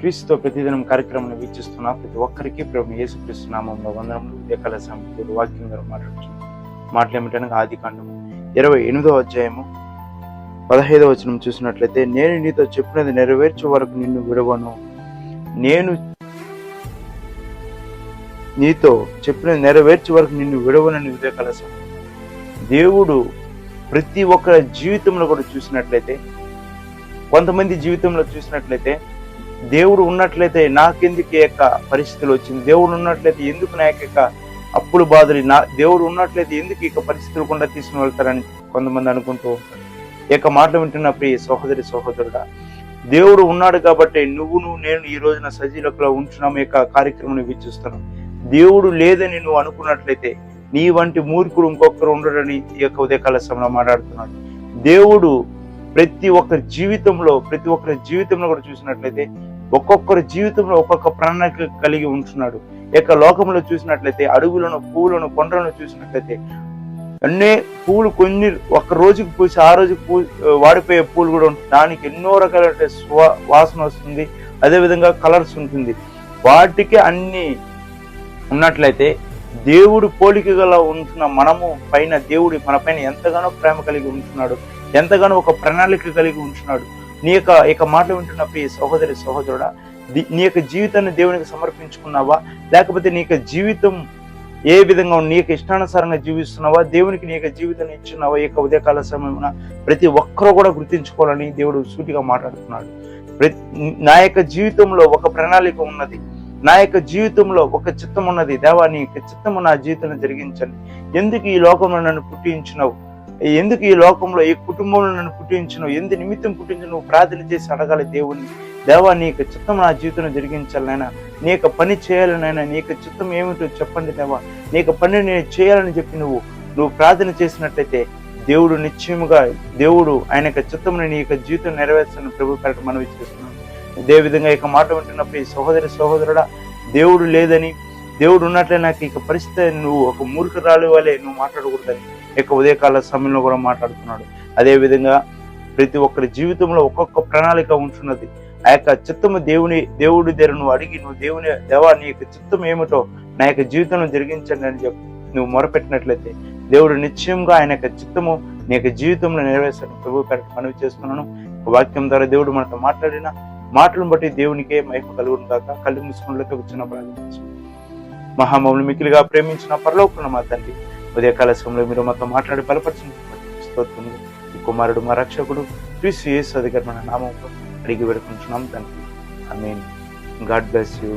క్రీస్తుతో ప్రతిదినం కార్యక్రమం వీక్షిస్తున్న ప్రతి ఒక్కరికి ప్రభు యేసుక్రీస్తు నామంలో వందనములు ఉదయకాల సమయంలో వాక్యం గారు మాట్లాడుతున్నాం మాటలు ఆది కాండము. ఇరవై ఎనిమిదో అధ్యాయము పదహైదవ వచనం చూసినట్లయితే నేను నీతో చెప్పినది నెరవేర్చే వరకు నిన్ను విడవను. నేను నీతో చెప్పినది నెరవేర్చే వరకు నిన్ను విడవనని ఉదయకాల సమయం దేవుడు ప్రతి ఒక్కరి జీవితంలో కూడా చూసినట్లయితే కొంతమంది జీవితంలో చూసినట్లయితే దేవుడు ఉన్నట్లయితే నాకెందుకు ఈ యొక్క పరిస్థితులు వచ్చింది? దేవుడు ఉన్నట్లయితే ఎందుకు నా యొక్క అప్పులు బాధలు? నా దేవుడు ఉన్నట్లయితే ఎందుకు ఇక పరిస్థితులు కూడా తీసుకుని వెళ్తారని కొంతమంది అనుకుంటూ ఉంటారు. యొక్క మాటలు వింటున్న ప్రియ సహోదరి సహోదరుడా దేవుడు ఉన్నాడు కాబట్టి నువ్వును నేను ఈ రోజున సజీలకులో ఉంచున్నాం యొక్క కార్యక్రమం వీక్షిస్తున్నాం దేవుడు లేదని నువ్వు అనుకున్నట్లయితే నీ వంటి మూర్ఖుడు ఇంకొకరు ఉండడని ఈ యొక్క ఉదయకాల సమయంలో మాట్లాడుతున్నాడు. దేవుడు ప్రతి ఒక్కరి జీవితంలో ప్రతి ఒక్కరి జీవితంలో కూడా చూసినట్లయితే ఒక్కొక్కరి జీవితంలో ఒక్కొక్క ప్రణాళిక కలిగి ఉంటున్నాడు. యొక్క లోకంలో చూసినట్లయితే అడవులను పూలను కొండలను చూసినట్లయితే అన్నీ పూలు కొన్ని ఒక రోజుకి పూసి ఆ రోజుకి పూ వాడిపోయే పూలు కూడా ఉంటుంది దానికి ఎన్నో రకాల స్వ వాసన వస్తుంది. అదేవిధంగా కలర్స్ ఉంటుంది. వాటికి అన్ని ఉన్నట్లయితే దేవుడు పోలికగా ఉంటున్న మనము పైన దేవుడి మన పైన ఎంతగానో ప్రేమ కలిగి ఉంటున్నాడు. ఎంతగానో ఒక ప్రణాళిక కలిగి ఉంటున్నాడు. నీ యొక్క ఇక మాట వింటున్న ప్రియ సహోదరి సహోదరుడా నీ యొక్క జీవితాన్ని దేవునికి సమర్పించుకున్నావా? లేకపోతే నీ యొక్క జీవితం ఏ విధంగా నీ యొక్క ఇష్టానుసారంగా జీవిస్తున్నావా? దేవునికి నీ యొక్క జీవితాన్ని ఇచ్చున్నావా? ఈ యొక్క ఉదయకాల సమయమున ప్రతి ఒక్కరూ కూడా గుర్తించుకోవాలని దేవుడు సూటిగా మాట్లాడుతున్నాడు. ప్రతి నా యొక్క జీవితంలో ఒక ప్రణాళిక ఉన్నది. నా యొక్క జీవితంలో ఒక చిత్తం ఉన్నది. దేవా నీ యొక్క చిత్తము నా జీవితంలో జరిగించండి. ఎందుకు ఈ లోకంలో నన్ను పుట్టించినావు? ఎందుకు ఈ లోకంలో ఈ కుటుంబంలో నన్ను పుట్టించను ఎందు నిమిత్తం పుట్టించు నువ్వు ప్రార్థన చేసి అడగాలి దేవుణ్ణి. దేవా నీ యొక్క చిత్తం నా జీవితంలో జరిగించాలనైనా నీ యొక్క పని చేయాలనైనా నీ యొక్క చిత్తం ఏమిటో చెప్పండి దేవా. నీ యొక్క పని నేను చేయాలని చెప్పి నువ్వు నువ్వు ప్రార్థన చేసినట్లయితే దేవుడు నిశ్చయముగా దేవుడు ఆయన యొక్క చిత్తముని నీ యొక్క జీవితం నెరవేర్చాలని ప్రభు పేరట మనవి చేస్తున్నాను ఇదే విధంగా ఇక మాట వింటున్నప్పుడు ఈ సహోదరి సహోదరుడా దేవుడు లేదని దేవుడు ఉన్నట్లే నాకు ఇక పరిస్థితి నువ్వు ఒక మూర్ఖరాలు వలె నువ్వు మాట్లాడకూడదని యొక్క ఉదయకాల సమయంలో కూడా మాట్లాడుతున్నాడు. అదేవిధంగా ప్రతి ఒక్కరి జీవితంలో ఒక్కొక్క ప్రణాళిక ఉంటున్నది. ఆ యొక్క చిత్తము దేవుని దేవుడి దగ్గర నువ్వు అడిగి నువ్వు దేవుని దేవా నీ యొక్క చిత్తం ఏమిటో నా యొక్క జీవితంలో జరిగించండి అని చెప్పి నువ్వు మొరపెట్టినట్లయితే దేవుడు నిశ్చయంగా ఆయన యొక్క చిత్తము నీ యొక్క జీవితంలో నెరవేర్చడం ప్రభు పేరట మనవి చేస్తున్నాను. వాక్యం ద్వారా దేవుడు మనతో మాట్లాడిన మాటలను బట్టి దేవునికే మహిమ కలుగును కాక కళ్ళు మూసుకున్నట్లయితే వచ్చిన ప్రార్థించు. మహామౌలు మికిలిగా ప్రేమించిన పరలోకున్న మా తండ్రి ఉదయకాల సమయంలో మీరు మాతో మాట్లాడి బలపరిచిన స్తోత్రము ఈ కుమారుడు మా రక్షకుడు క్రీస్తు యేసు అధికారి మన నామంలో అడిగి పెడుకుంటున్నాం తండ్రి. I mean God bless you.